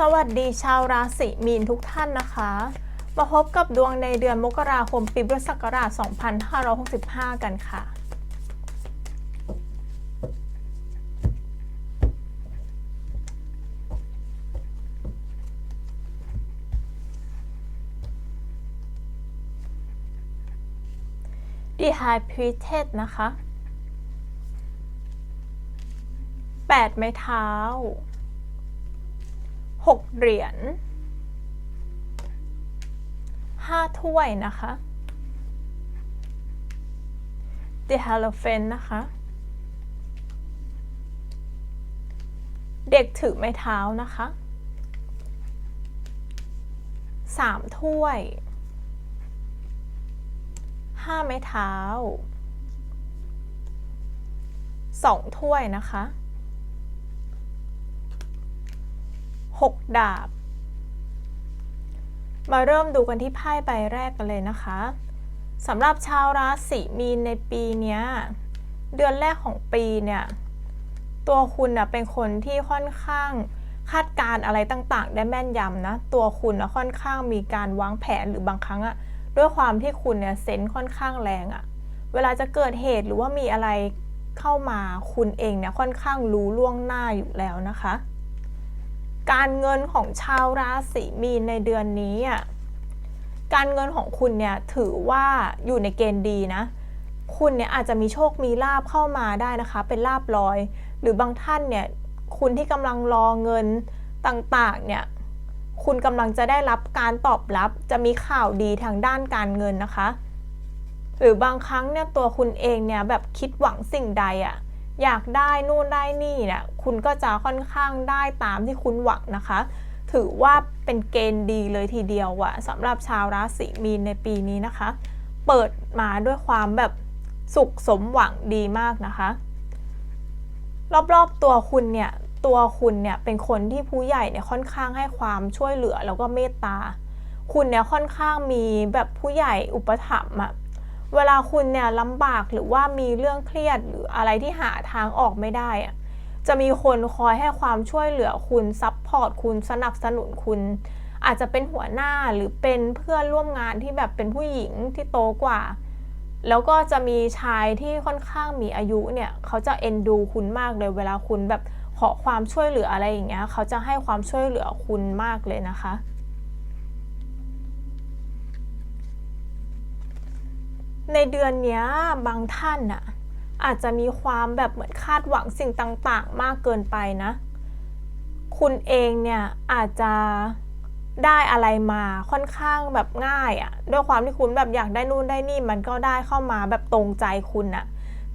สวัสดีชาวราศีมีนทุกท่านนะคะ มาพบกับดวงในเดือนมกราคมปีพุทธศักราช 2565 กันค่ะ The High Priestess นะคะ 8 ไม้เท้า 6 เหรียญ5ถ้วยนะคะ The Hierophant นะคะ เด็กถือไม้เท้านะคะ 3 ถ้วย 5 ไม้เท้า 2 ถ้วยนะคะ 6 ดาบ มาเริ่มดูกันที่ไพ่ใบแรกกันเลยนะคะสำหรับชาวราศีมีนในปีนี้เดือนแรกของปีเนี่ยตัวคุณนะเป็นคนที่ค่อนข้างคาดการณ์อะไรต่างๆ ได้แม่นยำนะ ตัวคุณนะค่อนข้างมีการวางแผนหรือบางครั้งอะด้วยความที่คุณเนี่ยเซนค่อนข้างแรงอะเวลาจะเกิดเหตุหรือว่ามีอะไรเข้ามาคุณเองเนี่ยค่อนข้างรู้ล่วงหน้าอยู่แล้วนะคะ การเงินของชาวราศีมีนในเดือนนี้อะการเงินของคุณเนี่ยถือว่าอยู่ในเกณฑ์ดีนะ คุณเนี่ยอาจจะมีโชคมีลาบเข้ามาได้นะคะ เป็นลาบลอย หรือบางท่านเนี่ยคุณที่กำลังรอเงินต่างๆเนี่ยคุณกำลังจะได้รับการตอบรับ จะมีข่าวดีทางด้านการเงินนะคะ หรือบางครั้งเนี่ยตัวคุณเองเนี่ยแบบคิดหวังสิ่งใดอะ่ะ อยากได้นู่นได้นี่เนี่ยคุณก็จะค่อนข้างได้ตามที่คุณหวังนะคะ ถือว่าเป็นเกณฑ์ดีเลยทีเดียวอะสำหรับชาวราศีมีนในปีนี้นะคะ เปิดมาด้วยความแบบสุขสมหวังดีมากนะคะ รอบๆตัวคุณเนี่ยตัวคุณเนี่ยเป็นคนที่ผู้ใหญ่เนี่ยค่อนข้างให้ความช่วยเหลือแล้วก็เมตตา คุณเนี่ยค่อนข้างมีแบบผู้ใหญ่อุปถัมภ์อะ เวลาคุณเนี่ยลำบากหรือว่ามีเรื่องเครียดหรืออะไรที่หาทางออกไม่ได้อะจะมีคนคอยให้ความช่วยเหลือคุณซัพพอร์ตคุณสนับสนุนคุณ อาจจะเป็นหัวหน้าหรือเป็นเพื่อนร่วมงานที่แบบเป็นผู้หญิงที่โตกว่า แล้วก็จะมีชายที่ค่อนข้างมีอายุเนี่ยเขาจะเอ็นดูคุณมากเลยเวลาคุณแบบขอความช่วยเหลืออะไรอย่างเงี้ยเขาจะให้ความช่วยเหลือคุณมากเลยนะคะ ในเดือนนี้บางท่านน่ะอาจจะมีความแบบเหมือนคาดหวังสิ่งต่าง ๆ มากเกินไปนะ คุณเองเนี่ยอาจจะได้อะไรมาค่อนข้างแบบง่ายอะ่ะด้วยความที่คุณแบบอยากได้นู่นได้นี่มันก็ได้เข้ามาแบบตรงใจคุณอะ่ะ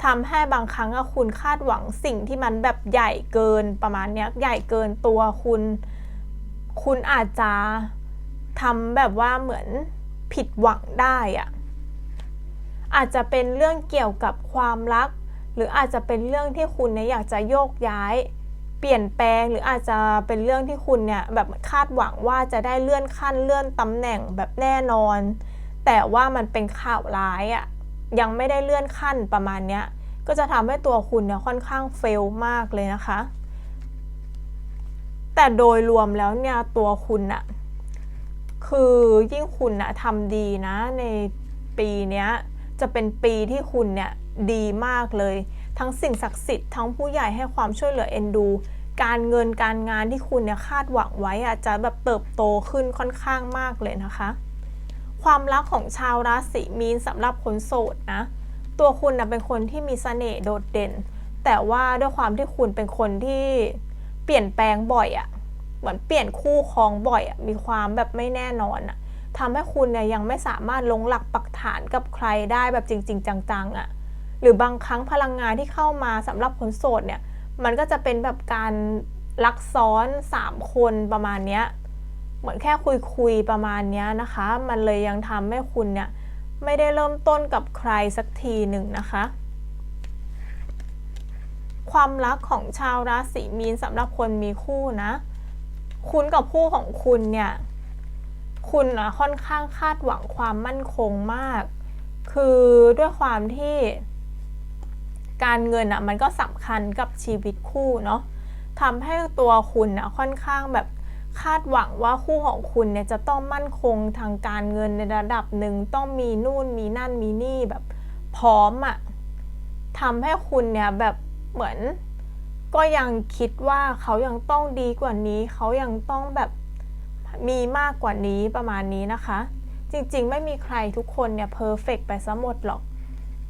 ทำให้บางครั้งอะคุณคาดหวังสิ่งที่มันแบบใหญ่เกินประมาณเนี้ยใหญ่เกินตัวคุณ คุณอาจจะทำแบบว่าเหมือนผิดหวังได้อะ่ะ อาจจะเป็นเรื่องเกี่ยวกับความรัก หรืออาจจะเป็นเรื่องที่คุณเนี่ยอยากจะโยกย้าย เปลี่ยนแปลงหรืออาจจะเป็นเรื่องที่คุณเนี่ยแบบคาดหวังว่าจะได้เลื่อนขั้นเลื่อนตำแหน่งแบบแน่นอน แต่ว่ามันเป็นข่าวร้ายอะ่ะยังไม่ได้เลื่อนขั้นประมาณเนี้ยก็จะทำให้ตัวคุณเนี่ยค่อนข้างเฟลมากเลยนะคะ แต่โดยรวมแล้วเนี่ยตัวคุณอะคือยิ่งคุณอะทำดีนะในปีเนี้ย จะเป็นปีที่คุณเนี่ยดีมากเลย ทั้งสิ่งศักดิ์สิทธิ์ทั้งผู้ใหญ่ให้ความช่วยเหลือเอ็นดู การเงินการงานที่คุณเนี่ยคาดหวังไว้อาจจะแบบเติบโตขึ้นค่อนข้างมากเลยนะคะ ความรักของชาวราศีมีนสำหรับคนโสดนะ ตัวคุณนะเป็นคนที่มีเสน่ห์โดดเด่น แต่ว่าด้วยความที่คุณเป็นคนที่เปลี่ยนแปลงบ่อยอะ่ะเหมือนเปลี่ยนคู่ครองบ่อยอะ่ะมีความแบบไม่แน่นอนอะ ทำให้คุณเนี่ยยังไม่สามารถลงหลักปักฐานกับใครได้แบบจริง ๆ จังๆอะ่ะหรือบางครั้งพลังงานที่เข้ามาสำหรับคนโสดเนี่ยมันก็จะเป็นแบบการลักซ้อน 3 คนประมาณเนี้ยเหมือนแค่คุยคุยประมาณเนี้ยนะคะ มันเลยยังทำให้คุณเนี่ยไม่ได้เริ่มต้นกับใครสักทีหนึ่งนะคะ ความรักของชาวราศีมีนสำหรับคนมีคู่นะ คุณกับคู่ของคุณเนี่ย คุณนะค่อนข้างคาดหวังความมั่นคงมาก คือด้วยความที่การเงินอะมันก็สำคัญกับชีวิตคู่เนาะทำให้ตัวคุณอะค่อนข้างแบบคาดหวังว่าคู่ของคุณเนี่ยจะต้องมั่นคงทางการเงินในระดับหนึ่งต้องมีนู่นมีนั่นมีนี่แบบพร้อมอะทำให้คุณเนี่ยแบบเหมือนก็ยังคิดว่าเขายังต้องดีกว่านี้ เขายังต้องแบบ มีมากกว่านี้ประมาณนี้นะคะ จริงๆ ไม่มีใครทุกคนเนี่ยเพอร์เฟกไปซะหมดหรอก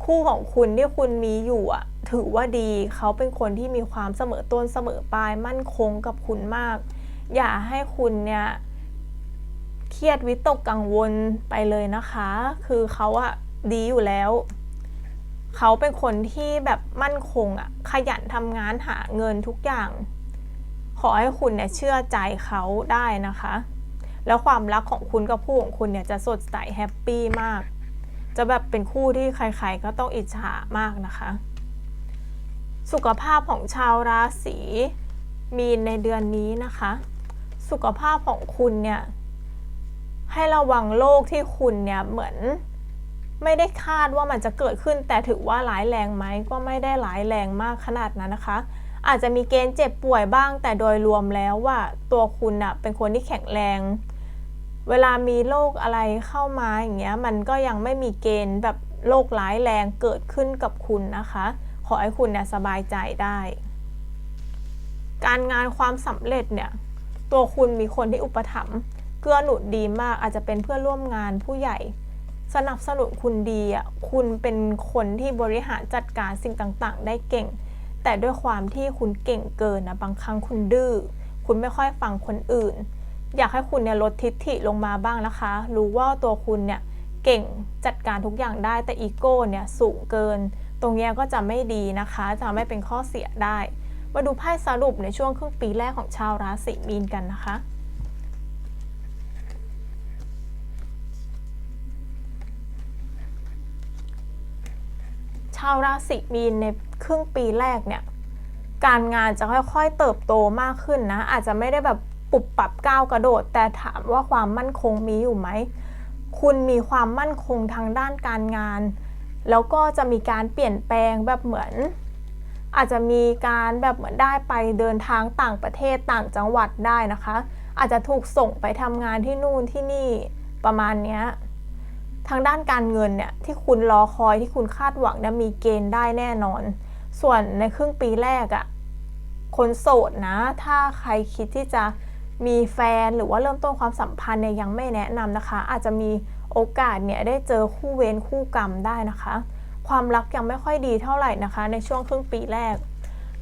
คู่ของคุณที่คุณมีอยู่อะถือว่าดีเขาเป็นคนที่มีความเสมอต้นเสมอปลายมั่นคงกับคุณมาก อย่าให้คุณเนี่ยเครียดวิตกกังวลไปเลยนะคะ คือเขาอะดีอยู่แล้ว เขาเป็นคนที่แบบมั่นคงอะขยันทำงานหาเงินทุกอย่าง ขอให้คุณเนี่ยเชื่อใจเขาได้นะคะ แล้วความรักของคุณกับผู้ของคุณเนี่ยจะสดใสแฮปปี้มาก จะแบบเป็นคู่ที่ใครๆก็ต้องอิจฉามากนะคะ สุขภาพของชาวราศีมีนในเดือนนี้นะคะ สุขภาพของคุณเนี่ยให้ระวังโรคที่คุณเนี่ยเหมือนไม่ได้คาดว่ามันจะเกิดขึ้น แต่ถือว่าร้ายแรงไหมก็ไม่ได้ร้ายแรงมากขนาดนั้นนะคะ อาจจะมีเกณฑ์เจ็บป่วยบ้าง แต่โดยรวมแล้วว่าตัวคุณน่ะเป็นคนที่แข็งแรง เวลามีโรคอะไรเข้ามาอย่างเงี้ยมันก็ยังไม่มีเกณฑ์แบบโรคร้ายแรงเกิดขึ้นกับคุณนะคะ ขอให้คุณเนี่ยสบายใจได้ การงานความสำเร็จเนี่ยตัวคุณมีคนที่อุปถัมภ์เกื้อหนุนดีมากอาจจะเป็นเพื่อนร่วมงานผู้ใหญ่ สนับสนุนคุณดีอะคุณเป็นคนที่บริหารจัดการสิ่งต่างๆ ได้เก่ง แต่ด้วยความที่คุณเก่งเกินนะบางครั้งคุณดื้อคุณไม่ค่อยฟังคนอื่น อยากให้คุณเนี่ยลดทิฐิลงมาบ้างนะคะ รู้ว่าตัวคุณเนี่ยเก่งจัดการทุกอย่างได้แต่อีโก้เนี่ยสูงเกิน ตรงนี้ก็จะไม่ดีนะคะ จะไม่เป็นข้อเสียได้ มาดูไพ่สรุปในช่วงครึ่งปีแรกของชาวราศีมีนกันนะคะชาวราศีมีนในครึ่งปีแรกเนี่ยการงานจะค่อยๆเติบโตมากขึ้นนะ อาจจะไม่ได้แบบ ปุบปรับก้าวกระโดด แต่ถามว่าความมั่นคงมีอยู่ไหม คุณมีความมั่นคงทางด้านการงาน แล้วก็จะมีการเปลี่ยนแปลงแบบเหมือน อาจจะมีการแบบเหมือนได้ไปเดินทางต่างประเทศต่างจังหวัดได้นะคะ อาจจะถูกส่งไปทำงานที่นู่นที่นี่ประมาณเนี้ยทางด้านการเงินเนี่ยที่คุณรอคอยที่คุณคาดหวังเนี่ยมีเกณฑ์ได้แน่นอน ส่วนในครึ่งปีแรกอะ่ะคนโสดนะ ถ้าใครคิดที่จะ มีแฟนหรือว่าเริ่มต้นความสัมพันธ์เนี่ยยังไม่แนะนำนะคะ อาจจะมีโอกาสเนี่ยได้เจอคู่เวรคู่กรรมได้นะคะ ความรักยังไม่ค่อยดีเท่าไหร่นะคะ ในช่วงครึ่งปีแรก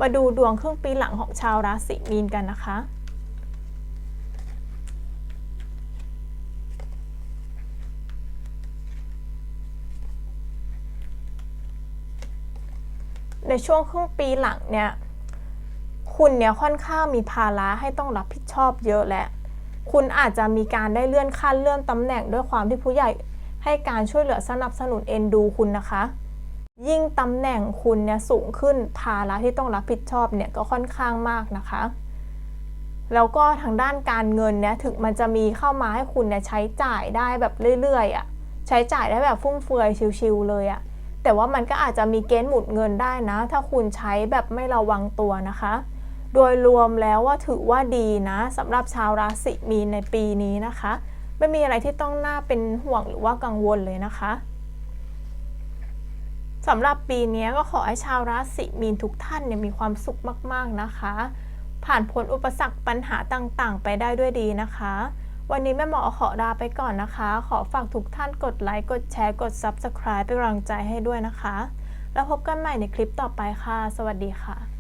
มาดูดวงครึ่งปีหลังของชาวราศีมีนกันนะคะในช่วงครึ่งปีหลังเนี่ย คุณเนี่ยค่อนข้างมีภาระให้ต้องรับผิดชอบเยอะและคุณอาจจะมีการได้เลื่อนขั้นเลื่อนตำแหน่งด้วยความที่ผู้ใหญ่ให้การช่วยเหลือสนับสนุนเอ็นดูคุณนะคะ ยิ่งตำแหน่งคุณเนี่ยสูงขึ้นภาระที่ต้องรับผิดชอบเนี่ยก็ค่อนข้างมากนะคะ แล้วก็ทางด้านการเงินเนี่ยถึงมันจะมีเข้ามาให้คุณเนี่ยใช้จ่ายได้แบบเรื่อยๆอะ่ะใช้จ่ายได้แบบฟุ่มเฟือยชิวๆเลยอะ่ะแต่ว่ามันก็อาจจะมีเกณฑ์หมุนเงินได้นะ ถ้าคุณใช้แบบไม่ระวังตัวนะคะ โดยรวมแล้วว่าถือว่าดีนะสำหรับชาวราศีมีนในปีนี้นะคะ ไม่มีอะไรที่ต้องน่าเป็นห่วงหรือว่ากังวลเลยนะคะสำหรับปีนี้ก็ขอให้ชาวราศีมีนทุกท่านเนี่ยมีความสุขมากๆนะคะ ผ่านพ้นอุปสรรคปัญหาต่างๆ ไปได้ด้วยดีนะคะ วันนี้แม่หมอขอลาไปก่อนนะคะ ขอฝากทุกท่านกดไลค์กดแชร์กด Subscribe เป็นกำลังใจให้ด้วยนะคะ แล้วพบกันใหม่ในคลิปต่อไปค่ะ สวัสดีค่ะ